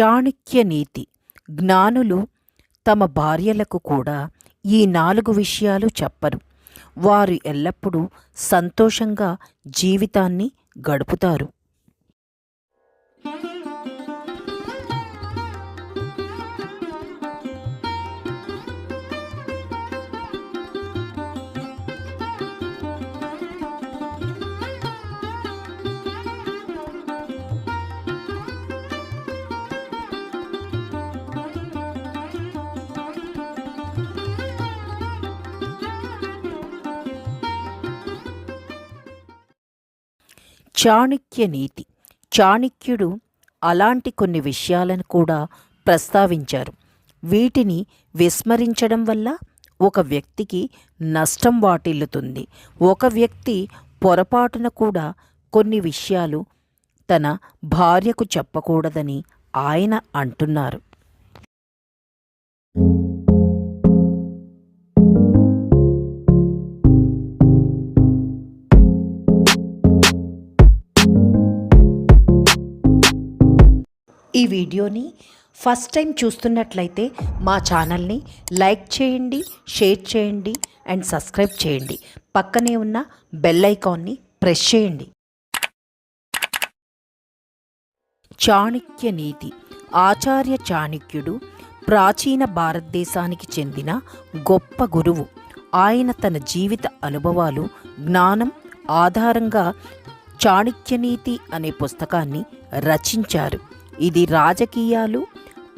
చాణక్య నీతి జ్ఞానులు తమ భార్యలకు కూడా ఈ నాలుగు విషయాలు చెప్పరు. వారు ఎల్లప్పుడూ సంతోషంగా జీవితాన్ని గడుపుతారు. చాణక్య నీతి. చాణక్యుడు అలాంటి కొన్ని విషయాలను కూడా ప్రస్తావించారు. వీటిని విస్మరించడం వల్ల ఒక వ్యక్తికి నష్టం వాటిల్లుతుంది. ఒక వ్యక్తి పొరపాటున కూడా కొన్ని విషయాలు తన భార్యకు చెప్పకూడదని ఆయన అంటున్నారు. ఈ వీడియోని ఫస్ట్ టైం చూస్తున్నట్లయితే మా ఛానల్ని లైక్ చేయండి షేర్ చేయండి అండ్ సబ్స్క్రైబ్ చేయండి. పక్కనే ఉన్న బెల్ ఐకాన్ని ప్రెస్ చేయండి. చాణక్య నీతి. ఆచార్య చాణక్యుడు ప్రాచీన భారతదేశానికి చెందిన గొప్ప గురువు. ఆయన తన జీవిత అనుభవాలు జ్ఞానం ఆధారంగా చాణక్యనీతి అనే పుస్తకాన్ని రచించారు. ఇది రాజకీయాలు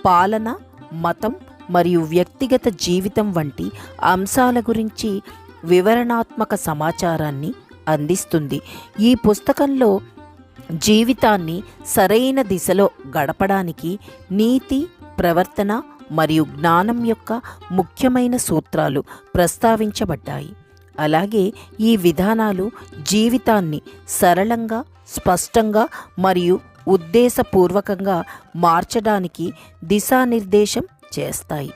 పాలన మతం మరియు వ్యక్తిగత జీవితం వంటి అంశాల గురించి వివరణాత్మక సమాచారాన్ని అందిస్తుంది. ఈ పుస్తకంలో జీవితాన్ని సరైన దిశలో గడపడానికి నీతి ప్రవర్తన మరియు జ్ఞానం యొక్క ముఖ్యమైన సూత్రాలు ప్రస్తావించబడ్డాయి. అలాగే ఈ విధానాలు జీవితాన్ని సరళంగా స్పష్టంగా మరియు ఉద్దేశపూర్వకంగా మార్చడానికి దిశానిర్దేశం చేస్తాయి.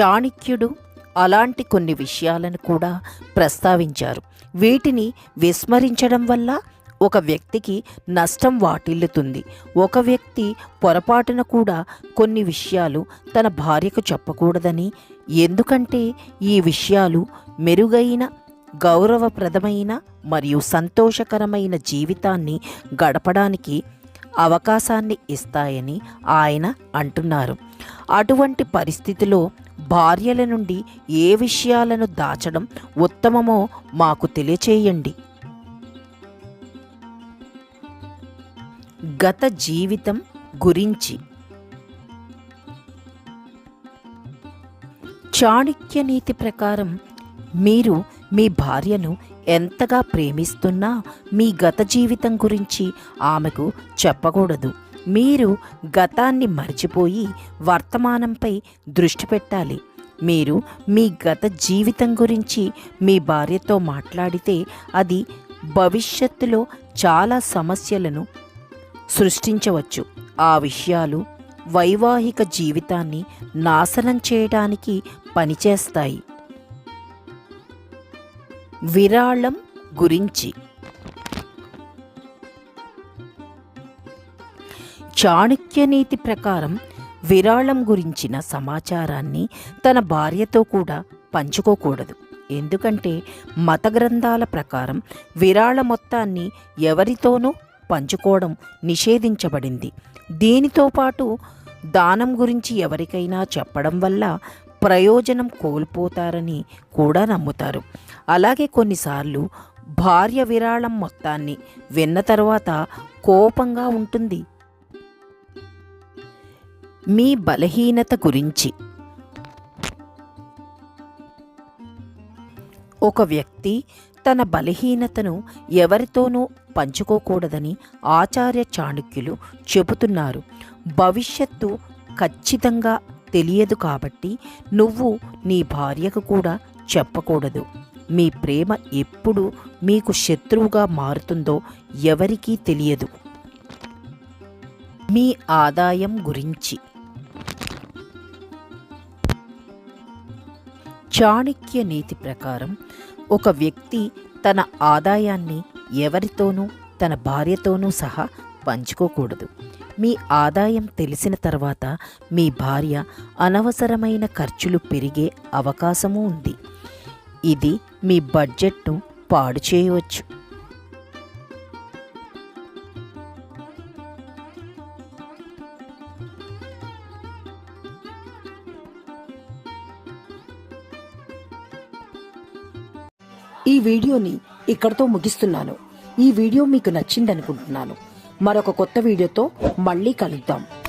చాణిక్యుడు అలాంటి కొన్ని విషయాలను కూడా ప్రస్తావించారు. వీటిని విస్మరించడం వల్ల ఒక వ్యక్తికి నష్టం వాటిల్లుతుంది. ఒక వ్యక్తి పొరపాటున కూడా కొన్ని విషయాలు తన భార్యకు చెప్పకూడదని ఎందుకంటే ఈ విషయాలు మెరుగైన గౌరవప్రదమైన మరియు సంతోషకరమైన జీవితాన్ని గడపడానికి అవకాశాన్ని ఇస్తాయని ఆయన అంటున్నారు. అటువంటి పరిస్థితిలో భార్యల నుండి ఏ విషయాలను దాచడం ఉత్తమమో మాకు తెలియచేయండి. గత జీవితం గురించి. చాణక్య నీతి ప్రకారం మీరు మీ భార్యను ఎంతగా ప్రేమిస్తున్నా మీ గత జీవితం గురించి ఆమెకు చెప్పకూడదు. మీరు గతాన్ని మర్చిపోయి వర్తమానంపై దృష్టి పెట్టాలి. మీరు మీ గత జీవితం గురించి మీ భార్యతో మాట్లాడితే అది భవిష్యత్తులో చాలా సమస్యలను సృష్టించవచ్చు. ఆ విషయాలు వైవాహిక జీవితాన్ని నాశనం చేయడానికి పనిచేస్తాయి. విరాళం గురించి. చాణక్యనీతి ప్రకారం విరాళం గురించిన సమాచారాన్ని తన భార్యతో కూడా పంచుకోకూడదు. ఎందుకంటే మత గ్రంథాల ప్రకారం విరాళ మొత్తాన్ని ఎవరితోనూ పంచుకోవడం నిషేధించబడింది. దీనితో పాటు దానం గురించి ఎవరికైనా చెప్పడం వల్ల ప్రయోజనం కోల్పోతారని కూడా నమ్ముతారు. అలాగే కొన్నిసార్లు భార్య విరాళం మొత్తాన్ని విన్న తర్వాత కోపంగా ఉంటుంది. మీ బలహీనత గురించి. ఒక వ్యక్తి తన బలహీనతను ఎవరితోనూ పంచుకోకూడదని ఆచార్య చాణుక్యులు చెబుతున్నారు. భవిష్యత్తు ఖచ్చితంగా తెలియదు కాబట్టి నువ్వు నీ భార్యకు కూడా చెప్పకూడదు. మీ ప్రేమ ఎప్పుడు మీకు శత్రువుగా మారుతుందో ఎవరికీ తెలియదు. మీ ఆదాయం గురించి. చాణక్య నీతి ప్రకారం ఒక వ్యక్తి తన ఆదాయాన్ని ఎవరితోనూ తన భార్యతోనూ సహా పంచుకోకూడదు. మీ ఆదాయం తెలిసిన తర్వాత మీ భార్య అనవసరమైన ఖర్చులు పెరిగే అవకాశము ఉంది. ఇది మీ బడ్జెట్ను పాడు చేయవచ్చు. ఈ వీడియోని ఇక్కడతో ముగిస్తున్నాను. ఈ వీడియో మీకు నచ్చిందనుకుంటున్నాను. మరొక కొత్త వీడియోతో మళ్ళీ కలుద్దాం.